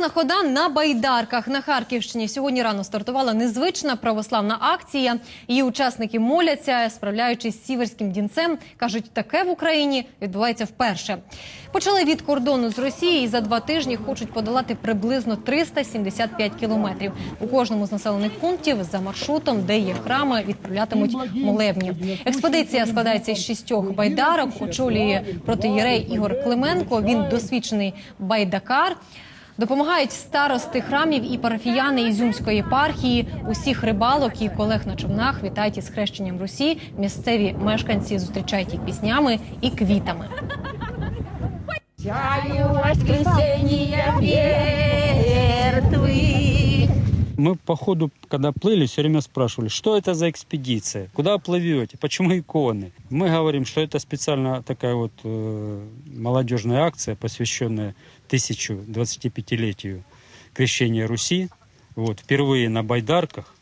Хресна хода на байдарках на Харківщині. Сьогодні рано стартувала незвична православна акція. Її учасники моляться, справляючись з сіверським дінцем. кажуть, таке в Україні відбувається вперше. Почали від кордону з Росії і за два тижні хочуть подолати приблизно 375 кілометрів. У кожному з населених пунктів за маршрутом, де є храми, відправлятимуть молебні. Експедиція складається із шістьох байдарок. Очолює протиєрей Ігор Клименко. Він досвідчений байдакар. Допомагають старости храмів і парафіяни Ізюмської єпархії. Усіх рибалок і колег на човнах вітають із хрещенням Русі. Місцеві мешканці зустрічають їх піснями і квітами. Чаю Мы по ходу, когда плыли, все время спрашивали, что это за экспедиция, куда плывете, почему иконы. Мы говорим, что это специально такая вот э, молодежная акция, посвященная 1025-летию крещения Руси. Вот, впервые на байдарках